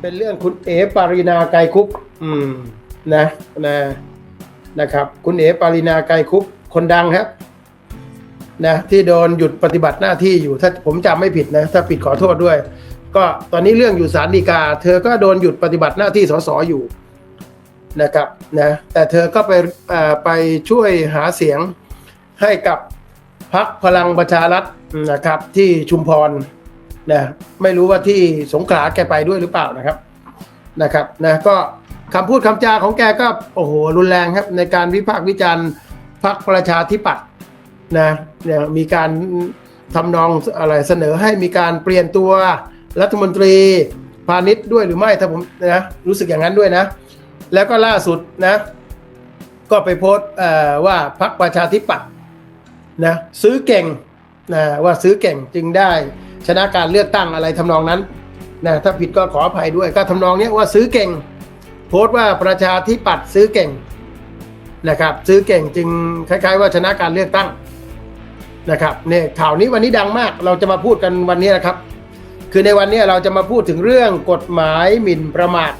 เป็นเรื่องคุณเอ๋ปารินาไกรคุปอืมนะนะนะครับ คุณเอ๋ปารินาไกรคุปคนดังครับนะที่โดนหยุดปฏิบัติหน้าที่อยู่ถ้าผมจำไม่ผิดนะ ถ้าผิดขอโทษด้วย ก็ตอนนี้เรื่องอยู่ศาลฎีกา เธอก็โดนหยุดปฏิบัติหน้าที่สสอยู่นะครับนะแต่เธอก็ไปอ่าไปช่วยหาเสียงให้กับพักพลังประชารัฐนะครับที่ชุมพร นะไม่รู้ว่าที่สงขลาแกไปด้วยหรือเปล่านะครับนะครับนะก็คำพูดคำจาของแกก็โอ้โหรุนแรงครับในการวิพากษ์วิจารณ์พรรคประชาธิปัตย์นะเนี่ยมีการทำนองอะไรเสนอให้มีการเปลี่ยนตัวรัฐมนตรีพาณิชย์ด้วยหรือไม่ถ้าผมนะรู้สึกอย่างนั้นด้วยนะ แล้วก็ล่าสุดนะ ก็ไปโพสต์ว่าพรรคประชาธิปัตย์นะซื้อเก่งนะว่าซื้อเก่งจึงได้ ชนะการเลือกตั้งอะไรทำนองนั้นนะถ้าผิดก็ขออภัยด้วยก็ทำนองนี้ว่าซื้อเก่ง โพสต์ว่าประชาธิปัตย์ซื้อเก่งนะครับ ซื้อเก่งจึงคล้าย ๆ ว่าชนะการเลือกตั้งนะครับเนี่ยข่าวนี้วันนี้ดังมากเราจะมาพูดกันวันนี้นะครับ คือในวันนี้เราจะมาพูดถึงเรื่องกฎหมายหมิ่นประมาท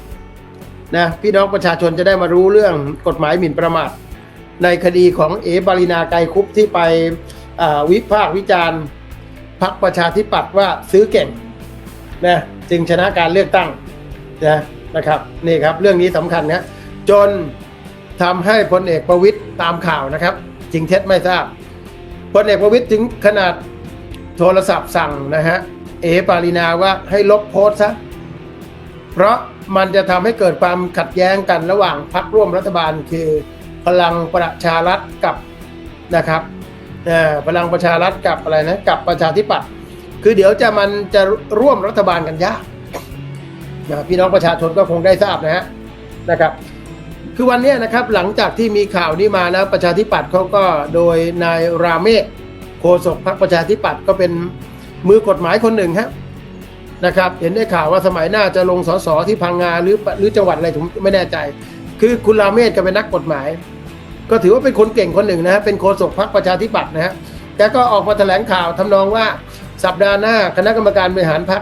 นะพี่น้องประชาชนจะได้มารู้เรื่องกฎหมายหมิ่นประมาทในคดีของเอ๋ปารินาไกรคุปที่ไปวิพากษ์วิจารณ์ พรรคประชาธิปัตย์ว่าซื้อเก่งนะจึงชนะการเลือกตั้งนะนะครับนี่ครับเรื่องนี้สำคัญนะจนทำให้พลเอกประวิตยตามข่าวนะครับ จริงเท็จไม่ทราบพลเอกประวิตยถึงขนาดโทรศัพท์สั่งนะฮะเอปารินาว่าให้ลบโพสต์ซะเพราะมันจะทำให้เกิดความขัดแย้งกันระหว่างพรรคร่วมรัฐบาลคือพลังประชารัฐกับนะครับ พลังประชารัฐกับอะไรนะกับประชาธิปัตย์คือเดี๋ยวจะมันจะร่วมรัฐบาลกันยากนะพี่น้องประชาชนก็คงได้ทราบนะฮะนะครับ คือวันนี้นะครับหลังจากที่มีข่าวนี้มานะประชาธิปัตย์เขาก็โดยนายราเมศโฆษกพรรคประชาธิปัตย์ก็เป็นมือกฎหมายคนหนึ่งครับนะครับ เห็นได้ข่าวว่าสมัยหน้าจะลงสสที่พังงาหรือหรือจังหวัดอะไรผมไม่แน่ใจ คือคุณราเมศก็เป็นนักกฎหมาย ก็ถือว่าเป็นคนเก่งคนหนึ่งนะฮะเป็นโฆษกพรรคประชาธิปัตย์นะฮะแกก็ออกมาแถลงข่าวทำนองว่าสัปดาห์หน้าคณะกรรมการบริหารพรรค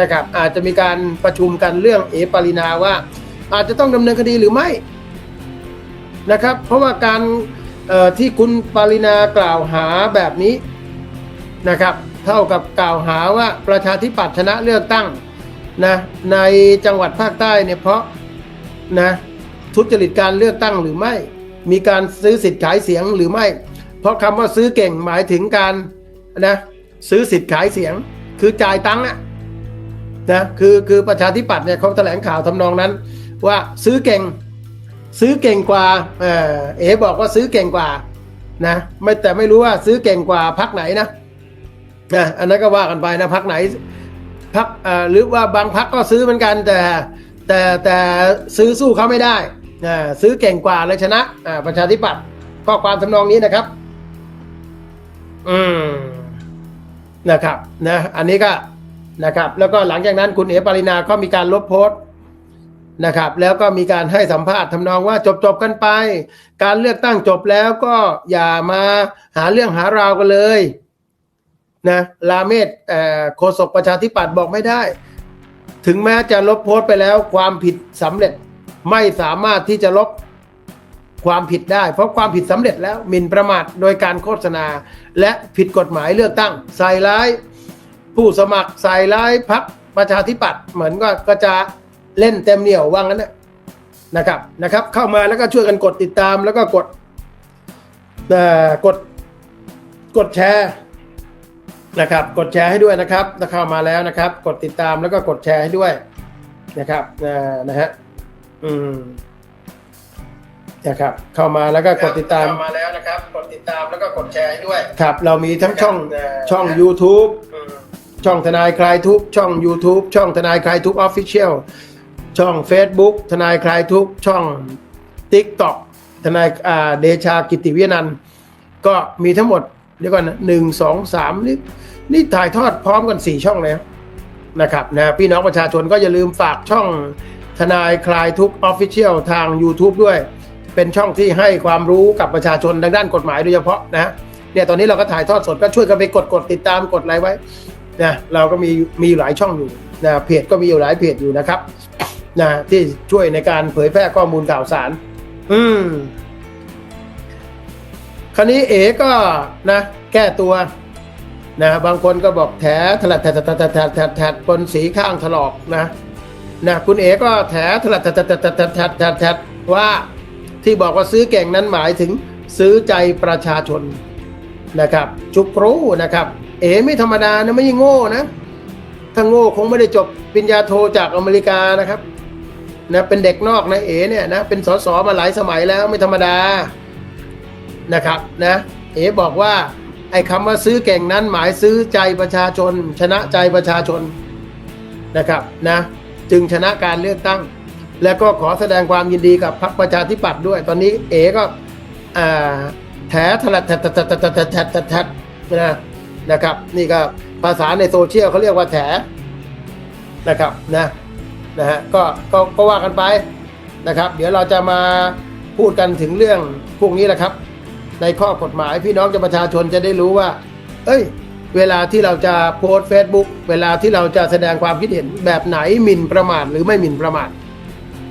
นะครับ อาจจะมีการประชุมกันเรื่องเอปารินาว่า อาจจะต้องดำเนินคดีหรือไม่นะครับ เพราะว่าการที่คุณปารินากล่าวหาแบบนี้นะครับ เท่ากับกล่าวหาว่าประชาธิปัตย์ชนะเลือกตั้งนะในจังหวัดภาคใต้เนี่ยเพราะนะทุจริตการเลือกตั้งหรือไม่ มีการซื้อสิทธิ์ขายเสียงหรือไม่ เพราะคำว่าซื้อเก่งหมายถึงการนะซื้อสิทธิ์ขายเสียง คือจ่ายตังค์อะนะคือคือประชาธิปัตย์เนี่ยเขาแถลงข่าวทำนองนั้น ว่าซื้อเก่งซื้อเก่งกว่าเออเอ๋บอกว่าซื้อเก่งกว่านะไม่แต่ไม่รู้ว่าซื้อเก่งกว่าพักไหนนะนะอันนั้นก็ว่ากันไปนะพักไหนพักหรือว่าบางพักก็ซื้อเหมือนกันแต่แต่แต่ซื้อสู้เขาไม่ได้ ซื้อเก่งกว่าเลยชนะประชาธิปัตย์ข้อความทำนองนี้นะครับ อืมนะครับนะอันนี้ก็นะครับ แล้วก็หลังจากนั้นคุณเอ๋ปารินาก็มีการลบโพสต์นะครับ แล้วก็มีการให้สัมภาษณ์ทำนองว่าจบจบๆกันไป การเลือกตั้งจบแล้วก็อย่ามาหาเรื่องหาราวกันเลยนะลาเมศโฆษกประชาธิปัตย์บอกไม่ได้ ถึงแม้จะลบโพสต์ไปแล้วความผิดสำเร็จ ไม่สามารถที่จะลบความผิดได้ เพราะความผิดสำเร็จแล้วหมิ่นประมาทโดยการโฆษณา และผิดกฎหมายเลือกตั้ง ใส่ร้าย ผู้สมัครใส่ร้ายพักประชาธิปัตย์เหมือนก็ก็จะเล่นเต็มเหนียวว่างั้นนะนะครับนะครับ เข้ามาแล้วก็ช่วยกันกดติดตามแล้วก็กดเอ่กดกดแชร์นะครับ กดแชร์ให้ด้วยนะครับถ้าเข้ามาแล้วนะครับ กดติดตามแล้วก็กดแชร์ให้ด้วยนะครับนะฮะ อืมนะครับ เข้ามาแล้วก็กดติดตามเข้ามาแล้วนะครับ กดติดตามแล้วก็กดแชร์ให้ด้วย ครับ เรามีทั้งช่องครับช่อง YouTube ช่องทนายคลายทุกข์ช่อง YouTube ช่องทนายคลายทุกข์ออฟฟิเชียลช่อง Facebook ทนายคลายทุกข์ช่อง TikTok ทนายอ่าเดชากิติวินันท์ก็มีทั้งหมดเดี๋ยวก่อนนะหนึ่งสองสามนี่นี่ถ่ายทอดพร้อมกันสี่ช่องแล้วนะครับนะพี่น้องประชาชนก็อย่าลืมฝากช่อง ทนายคลายทุกออฟฟิเชียลทาง YouTube ด้วย เป็นช่องที่ให้ความรู้กับประชาชนทางด้านกฎหมายโดยเฉพาะนะเนี่ยตอนนี้เราก็ถ่ายทอดสดก็ช่วยกันไปกดกดติดตามกดไลค์ไว้นะเราก็มีมีหลายช่องอยู่นะเพจก็มีอยู่หลายเพจอยู่นะครับนะที่ช่วยในการเผยแพร่ข้อมูลข่าวสาร อืมคราวนี้เอ๋ก็นะ แก้ตัวนะบางคนก็บอกแถถลัดแถดแถดแถดแถดแถดแถดบนสีข้างถลอกนะ นะคุณเอ๋ก็แถถลัดแถดแถดแถดแถดแถดแถแถว่าที่บอกว่าซื้อเก่งนั้นหมายถึงซื้อใจประชาชนนะครับ จุกรู้นะครับ เอ๋ไม่ธรรมดานะไม่ใช่โง่นะถ้าโง่คงไม่ได้จบปริญญาโทจากอเมริกานะครับนะเป็นเด็กนอกนะเอ๋เนี่ยนะเป็นสสมาหลายสมัยแล้วไม่ธรรมดานะครับนะเอ๋บอกว่าไอ้คำว่าซื้อเก่งนั้นหมายซื้อใจประชาชน ชนะใจประชาชนนะครับนะ จึงชนะการเลือกตั้ง และก็ขอแสดงความยินดีกับพรรคประชาธิปัตย์ด้วย ตอนนี้เอก็แถทะลัดแถทะนะนะครับ นี่ก็ภาษาในโซเชียลเขาเรียกว่าแถนะครับนะนะฮะก็ก็ก็ว่ากันไปนะครับ เดี๋ยวเราจะมาพูดกันถึงเรื่องพวกนี้แหละครับ ในข้อกฎหมายพี่น้องประชาชนจะได้รู้ว่า เอ้ย เวลาที่เราจะโพสเฟซบุ๊กเวลาที่เราจะแสดงความคิดเห็นแบบไหนหมิ่นประมาทหรือไม่หมิ่นประมาท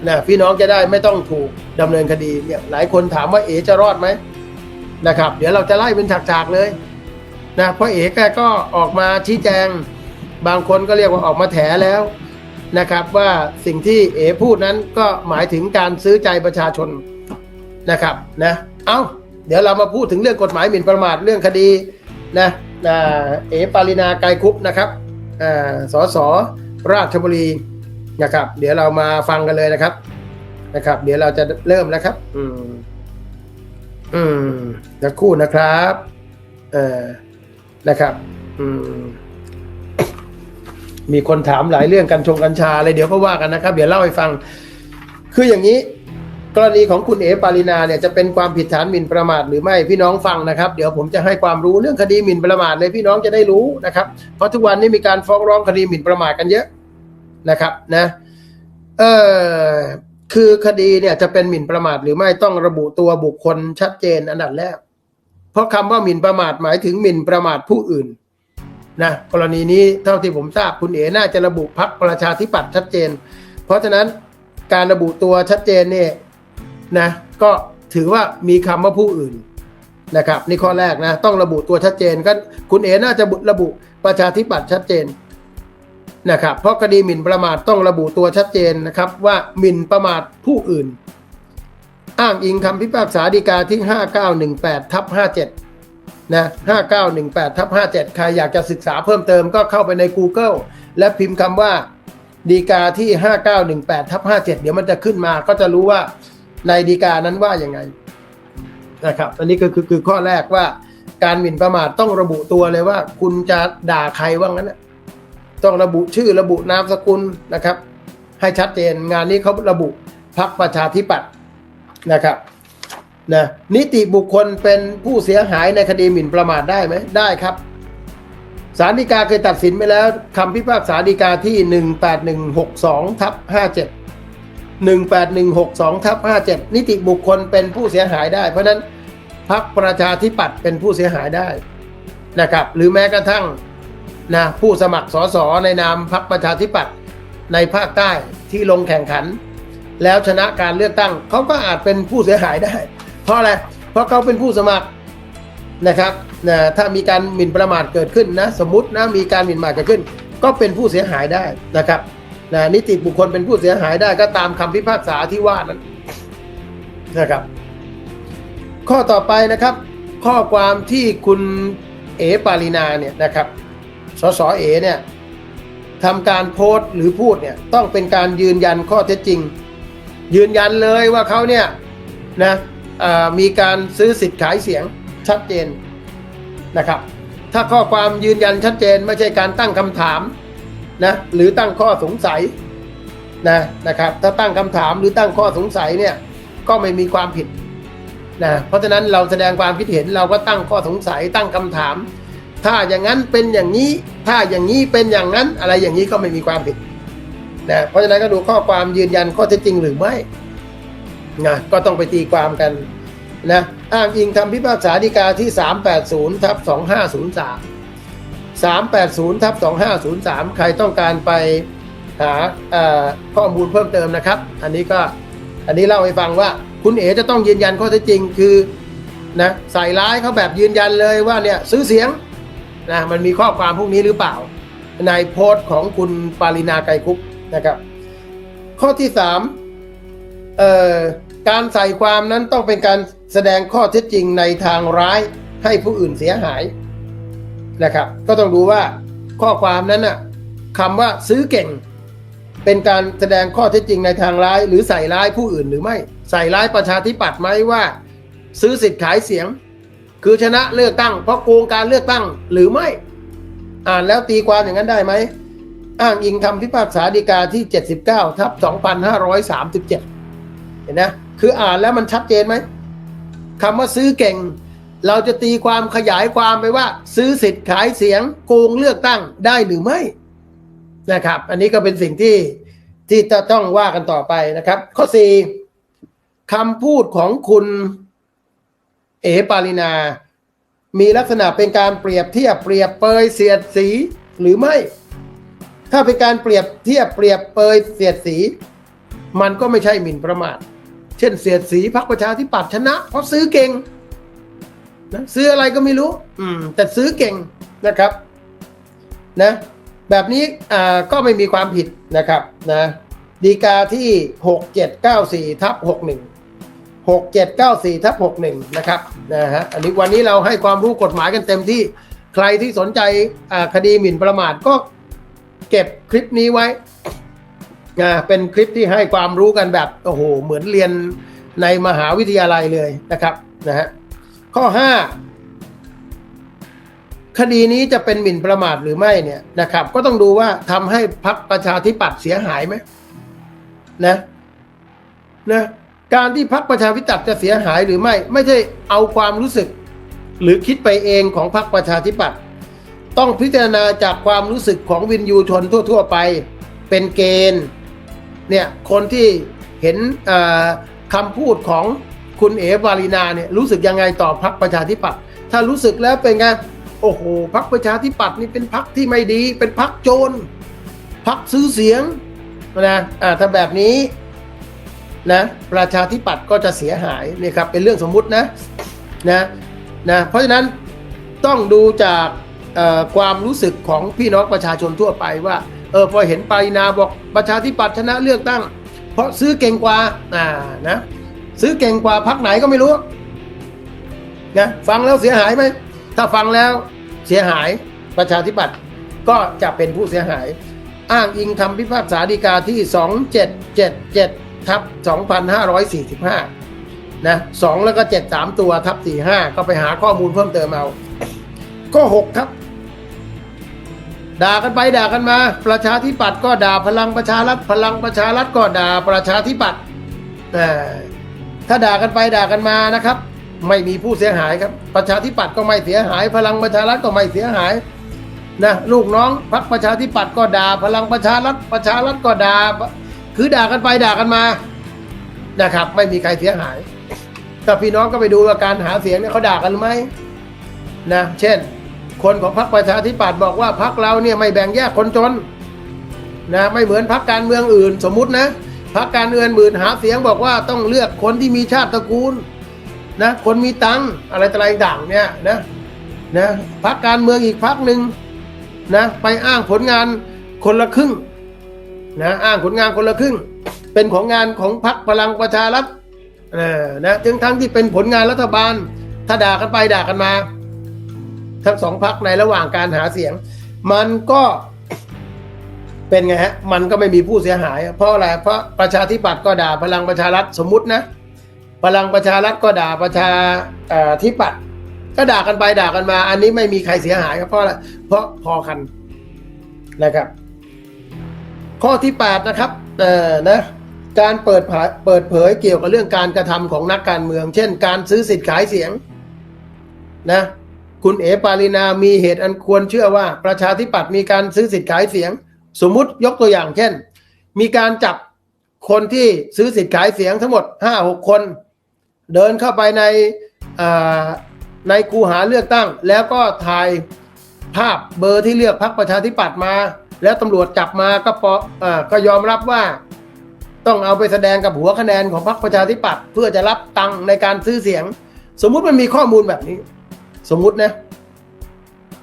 นะพี่น้องจะได้ไม่ต้องถูกดำเนินคดีเนี่ยหลายคนถามว่าเอ๋จะรอดไหมนะครับ เดี๋ยวเราจะไล่เป็นฉากๆเลยนะเพราะเอ๋แกก็ออกมาชี้แจง บางคนก็เรียกว่าออกมาแถแล้วนะครับ ว่าสิ่งที่เอพูดนั้นก็หมายถึงการซื้อใจประชาชนนะครับนะเอาเดี๋ยวเรามาพูดถึงเรื่องกฎหมายหมิ่นประมาทเรื่องคดีนะ เอปารินาไกรคุปนะครับอ่าสสราชบุรีนะครับ เดี๋ยวเรามาฟังกันเลยนะครับ นะครับ เดี๋ยวเราจะเริ่มแล้วครับ อืม อืมสักครู่นะครับ เอ่อนะครับ อืม มีคนถามหลายเรื่องกัญชงกัญชาอะไรเดี๋ยวก็ว่ากันนะครับ เดี๋ยวเล่าให้ฟัง คืออย่างนี้ รณีของคุณเอ๋ปารินาเนี่ยจะเป็นความผิดฐานหมิ่นประมาทหรือไม่พี่น้องฟังนะครับ เดี๋ยวผมจะให้ความรู้เรื่องคดีหมิ่นประมาทเลยพี่น้องจะได้รู้นะครับ เพราะทุกวันนี้มีการฟ้องร้องคดีหมิ่นประมาทกันเยอะนะครับนะเออคือคดีเนี่ยจะเป็นหมิ่นประมาทหรือไม่ต้องระบุตัวบุคคลชัดเจนอันดับแรกเพราะคำว่าหมิ่นประมาทหมายถึงหมิ่นประมาทผู้อื่นนะกรณีนี้เท่าที่ผมทราบคุณเอ๋น่าจะระบุพักประชาธิปัตย์ชัดเจน เพราะฉะนั้นการระบุตัวชัดเจนเนี่ย นะก็ถือว่ามีคำว่าผู้อื่นนะครับนี่ข้อแรกนะต้องระบุตัวชัดเจนก็คุณเอ๋น่าจะระบุประชาธิปัตย์ชัดเจนนะครับเพราะคดีหมิ่นประมาทต้องระบุตัวชัดเจนนะครับว่าหมิ่นประมาทผู้อื่น อ้างอิงคำพิพากษาฎีกาที่ 5918ทับ57นะ5918ทับ57 ใครอยากจะศึกษาเพิ่มเติมก็เข้าไปใน Google และพิมพ์คำว่าดีกาที่ 5918ทับ57 เดี๋ยวมันจะขึ้นมาก็จะรู้ว่า ในดีกานั้นว่าอย่างไงนะครับอันนี้คือคือคือข้อแรกว่าการหมิ่นประมาทต้องระบุตัวเลยว่า คุณจะด่าใครว่างั้นนะต้องระบุชื่อระบุนามสกุลนะครับ ให้ชัดเจนงานนี้เขาระบุพักประชาธิปัตย์นะครับนะนิติบุคคลเป็นผู้เสียหายในคดีหมิ่นประมาทได้ไหมได้ครับศาลฎีกาเคยตัดสินไปแล้วคำพิพากษาฎีกาที่ 18162ทับ57 18162ทับ57 นิติบุคคลเป็นผู้เสียหายได้ เพราะนั้นพักประชาธิปัตย์เป็นผู้เสียหายได้นะครับ หรือแม้กระทั่งนะผู้สมัครสสในนามพักประชาธิปัตย์ในภาคใต้ที่ลงแข่งขัน แล้วชนะการเลือกตั้งเขาก็อาจเป็นผู้เสียหายได้ เพราะอะไรเพราะเขาเป็นผู้สมัครนะครับนะถ้ามีการหมิ่นประมาทเกิดขึ้นนะสมมตินะมีการหมิ่นประมาทเกิดขึ้น ก็เป็นผู้เสียหายได้นะครับ นะนิติบุคคลเป็นผู้เสียหายได้ก็ตามคำพิพากษาที่ว่านั้นนะครับ ข้อต่อไปนะครับ ข้อความที่คุณเอปารินาเนี่ยนะครับสสเอเนี่ยทำการโพสต์หรือพูดเนี่ยต้องเป็นการยืนยันข้อเท็จจริง ยืนยันเลยว่าเขาเนี่ยนะมีการซื้อสิทธิ์ขายเสียงชัดเจนนะครับ ถ้าข้อความยืนยันชัดเจนไม่ใช่การตั้งคำถาม นะหรือตั้งข้อสงสัยนะนะครับถ้าตั้งคำถามหรือตั้งข้อสงสัยเนี่ยก็ไม่มีความผิดนะเพราะฉะนั้นเราแสดงความคิดเห็นเราก็ตั้งข้อสงสัยตั้งคำถาม ถ้าอย่างนั้นเป็นอย่างนี้ ถ้าอย่างนี้เป็นอย่างนั้นอะไรอย่างนี้ก็ไม่มีความผิดนะเพราะฉะนั้นก็ดูข้อความยืนยันข้อเท็จจริงหรือไม่นะก็ต้องไปตีความกันนะอ้างอิงคำพิพากษาฎีกาที่ 380ทับ2503 380ทับ2503 ใครต้องการไปหาข้อมูลเพิ่มเติมนะครับ อันนี้ก็อันนี้เล่าให้ฟังว่าคุณเอ๋จะต้องยืนยันข้อเท็จจริงคือนะใส่ร้ายเขาแบบยืนยันเลยว่าเนี่ยซื้อเสียงนะมันมีข้อความพวกนี้หรือเปล่า ในโพสต์ของคุณปารินาไกรคุปนะครับ ข้อที่สามเอ่อการใส่ความนั้นต้องเป็นการแสดงข้อเท็จจริงในทางร้ายให้ผู้อื่นเสียหาย นะครับ ก็ต้องดูว่าข้อความนั้นน่ะคำว่าซื้อเก่ง เป็นการแสดงข้อเท็จจริงในทางร้าย หรือใส่ร้ายผู้อื่นหรือไม่ ใส่ร้ายประชาธิปัตย์ไหมว่า ซื้อสิทธิ์ขายเสียง คือชนะเลือกตั้ง เพราะโกงการเลือกตั้งหรือไม่ อ่านแล้วตีความอย่างนั้นได้ไหมอ้างอิงคำพิพากษาฎีกาที่ 79ทับ2537 เห็นนะคืออ่านแล้วมันชัดเจนไหมคำว่าซื้อเก่ง เราจะตีความขยายความไปว่า ซื้อสิทธิ์ขายเสียงโกงเลือกตั้งได้หรือไม่นะครับ อันนี้ก็เป็นสิ่งที่ที่จะต้องว่ากันต่อไปนะครับ ข้อ4คำพูดของคุณเอปารินา มีลักษณะเป็นการเปรียบเทียบเปรียบเปยเสียดสีหรือไม่ ถ้าเป็นการเปรียบเทียบเปรียบเปยเสียดสี มันก็ไม่ใช่หมิ่นประมาท เช่นเสียดสีพรรคประชาธิปัตย์ชนะ เพราะซื้อเก่ง นะซื้ออะไรก็ไม่รู้ อืม แต่ซื้อเก่งนะครับ นะ แบบนี้อ่าก็ไม่มีความผิดนะครับ นะดีกาที่ 6794ทับ61 6794ทับ61 นะครับนะฮะอันนี้วันนี้เราให้ความรู้กฎหมายกันเต็มที่ใครที่สนใจอ่าคดีหมิ่นประมาทก็เก็บคลิปนี้ไว้อ่าเป็นคลิปที่ให้ความรู้กันแบบ โอ้โห เหมือนเรียนในมหาวิทยาลัยเลยนะครับนะฮะ ข้อ5คดีนี้จะเป็นหมิ่นประมาทหรือไม่เนี่ยนะครับ ก็ต้องดูว่าทำให้พรรคประชาธิปัตย์เสียหายไหมนะนะการที่พรรคประชาธิปัตย์จะเสียหายหรือไม่ ไม่ใช่เอาความรู้สึก หรือคิดไปเองของพรรคประชาธิปัตย์ต้องพิจารณาจากความรู้สึกของวินยูชนทั่ว ๆ ไปเป็นเกณฑ์เนี่ยคนที่เห็นคำพูดของ คุณเอ๋วาลีนาเนี่ยรู้สึกยังไงต่อพรรคประชาธิปัตย์ถ้ารู้สึกแล้วเป็นไงโอ้โหพรรคประชาธิปัตย์นี่เป็นพรรคที่ไม่ดี เป็นพรรคโจรพรรคซื้อเสียงนะอ่าถ้าแบบนี้นะประชาธิปัตย์ก็จะเสียหายนี่ครับเป็นเรื่องสมมุตินะนะนะเพราะฉะนั้นต้องดูจากความรู้สึกของพี่น้องประชาชนทั่วไปว่าเออพอเห็นปรินาบอกประชาธิปัตย์ชนะเลือกตั้ง เพราะซื้อเก่งกว่าอ่านะ ซื้อเก่งกว่าพักไหนก็ไม่รู้นะฟังแล้วเสียหายไหมถ้าฟังแล้วเสียหายประชาธิปัตย์ก็จะเป็นผู้เสียหาย อ้างอิงคำพิพากษาฎีกาที่ 2777ทับ2545นะ2แล้วก็ 7 3 ตัวทับ45 ก็ไปหาข้อมูลเพิ่มเติมเอาก็6ครับ ด่ากันไปด่ากันมา ประชาธิปัตย์ก็ด่าพลังประชารัฐพลังประชารัฐก็ด่าประชาธิปัตย์อ่ ถ้าด่ากันไปด่ากันมานะครับ ไม่มีผู้เสียหายครับ ประชาธิปัตย์ก็ไม่เสียหาย พลังประชารัฐก็ไม่เสียหายนะลูกน้องพรรคประชาธิปัตย์ก็ด่าพลังประชารัฐประชารัฐก็ด่าคือด่ากันไปด่ากันมานะครับ ไม่มีใครเสียหายแต่พี่น้องก็ไปดูว่าการหาเสียงเนี่ยเขาด่ากันไหมนะเช่น คนของพรรคประชาธิปัตย์บอกว่าพรรคเราเนี่ยไม่แบ่งแยกคนจนนะไม่เหมือนพรรคการเมืองอื่นสมมุตินะ พรรคการเมืองอื่นหาเสียงบอกว่าต้องเลือกคนที่มีชาติตระกูลนะคนมีตังอะไรต่ออะไรต่างเนี่ยนะนะพรรคการเมืองอีกพรรคหนึ่งนะไปอ้างผลงานคนละครึ่งนะอ้างผลงานคนละครึ่ง เป็นของงานของพรรคพลังประชารัฐนะถึงทั้งที่เป็นผลงานรัฐบาล ถ้าด่ากันไปด่ากันมา ทั้งสองพรรคในระหว่างการหาเสียง มันก็ เป็นไงฮะ มันก็ไม่มีผู้เสียหาย เพราะอะไร เพราะประชาธิปัตย์ก็ด่าพลังประชารัฐสมมุตินะ พลังประชารัฐก็ด่าประชาธิปัตย์ก็ด่ากันไปด่ากันมา อันนี้ไม่มีใครเสียหายครับเพราะอะไรเพราะพอกันนะครับ ข้อที่8นะครับเอ่อนะการเปิดเผยเปิดเผยเกี่ยวกับเรื่องการกระทำของนักการเมือง เช่น การซื้อสิทธิ์ขายเสียงนะคุณเอปารินามีเหตุอันควรเชื่อว่า ประชาธิปัตย์มีการซื้อสิทธิ์ขายเสียง สมมุติยกตัวอย่างเช่น มีการจับคนที่ซื้อสิทธิ์ขายเสียงทั้งหมด 5-6 คน เดินเข้าไปในในคูหาเลือกตั้ง แล้วก็ถ่ายภาพเบอร์ที่เลือกพรรคประชาธิปัตย์มา แล้วตำรวจจับมาก็ปออ่าก็ยอมรับว่า ต้องเอาไปแสดงกับหัวคะแนนของพรรคประชาธิปัตย์เพื่อจะรับตังค์ในการซื้อเสียง สมมุติมันมีข้อมูลแบบนี้ สมมุตินะ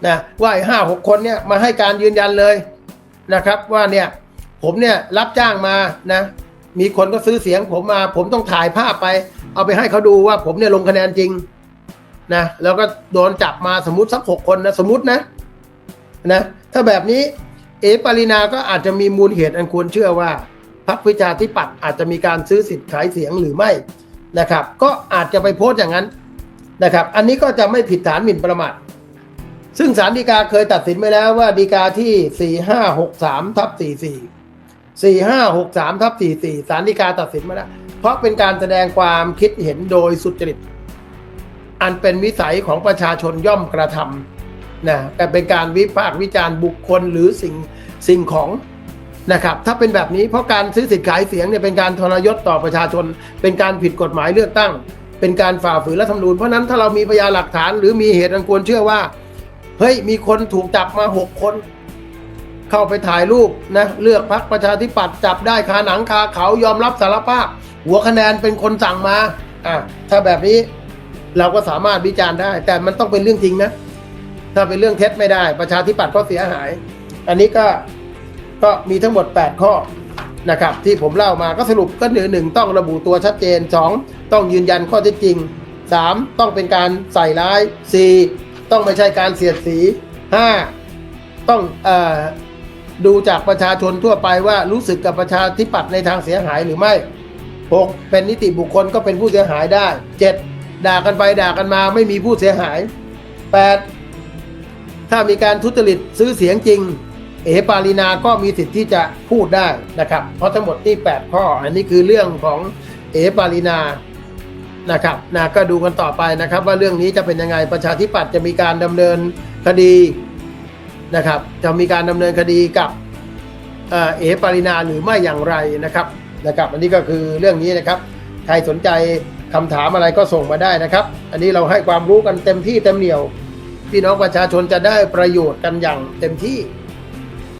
นะว่าไอ้ห้าหกคนเนี่ยมาให้การยืนยันเลย นะครับว่าเนี่ยผมเนี่ยรับจ้างมานะ มีคนก็ซื้อเสียงผมมา ผมต้องถ่ายภาพไป เอาไปให้เขาดูว่าผมเนี่ยลงคะแนนจริงนะแล้วก็โดนจับมาสมมติสักหกคนนะสมมตินะนะถ้าแบบนี้เอปารินาก็อาจจะมีมูลเหตุอันควรเชื่อว่าพรรคประชาธิปัตย์อาจจะมีการซื้อสิทธิ์ขายเสียงหรือไม่นะครับ ก็อาจจะไปโพสต์อย่างนั้นนะครับ อันนี้ก็จะไม่ผิดฐานหมิ่นประมาท ซึ่งศาลฎีกาเคยตัดสินไปแล้วว่าฎีกาที่ 4563ทับ44 4563ทับ44ศาลฎีกาตัดสินมาแล้ว เพราะเป็นการแสดงความคิดเห็นโดยสุจริต อันเป็นวิสัยของประชาชนย่อมกระทำนะแต่เป็นการวิพากษ์วิจารณ์บุคคลหรือสิ่งสิ่งของนะครับถ้าเป็นแบบนี้เพราะการซื้อสิทธิ์ขายเสียงเนี่ยเป็นการทรยศต่อประชาชน เป็นการผิดกฎหมายเลือกตั้ง เป็นการฝ่าฝืนรัฐธรรมนูญเพราะฉะนั้นถ้าเรามีพยานหลักฐาน หรือมีเหตุอันควรเชื่อว่า เฮ้ยมีคนถูกจับมาหกคน เข้าไปถ่ายรูปนะเลือกพักประชาธิปัตย์จับได้คาหนังคาเขายอมรับสารภาพ หัวคะแนนเป็นคนสั่งมาอะถ้าแบบนี้เราก็สามารถวิจารณ์ได้ แต่มันต้องเป็นเรื่องจริงนะ ถ้าเป็นเรื่องเท็จไม่ได้ ประชาธิปัตย์ก็เสียหาย อันนี้ก็ก็มีทั้งหมด 8 ข้อนะครับ ที่ผมเล่ามาก็สรุปก็หนึ่งหนึ่งต้องระบุตัวชัดเจน 2 ต้องยืนยันข้อเท็จจริง 3 ต้องเป็นการใส่ร้าย 4 ต้องไม่ใช่การเสียดสี 5 ต้องออดูจากประชาชนทั่วไปว่ารู้สึกกับประชาธิปัตย์ในทางเสียหายหรือไม่ 6. เป็นนิติบุคคลก็เป็นผู้เสียหายได้ 7. ด่ากันไปด่ากันมาไม่มีผู้เสียหาย 8. ถ้ามีการทุจริตซื้อเสียงจริง เอปาลีนาก็มีสิทธิ์ที่จะพูดได้นะครับ เพราะทั้งหมดนี่ 8 ข้อ อันนี้คือเรื่องของเอปาลีนา นะครับนะก็ดูกันต่อไปนะครับ ว่าเรื่องนี้จะเป็นยังไงประชาธิปัตย์จะมีการดำเนินคดีนะครับ จะมีการดำเนินคดีกับเอ่อเอปารินาหรือไม่อย่างไรนะครับนะครับอันนี้ก็คือเรื่องนี้นะครับ ใครสนใจคำถามอะไรก็ส่งมาได้นะครับ อันนี้เราให้ความรู้กันเต็มที่เต็มเหนียว พี่น้องประชาชนจะได้ประโยชน์กันอย่างเต็มที่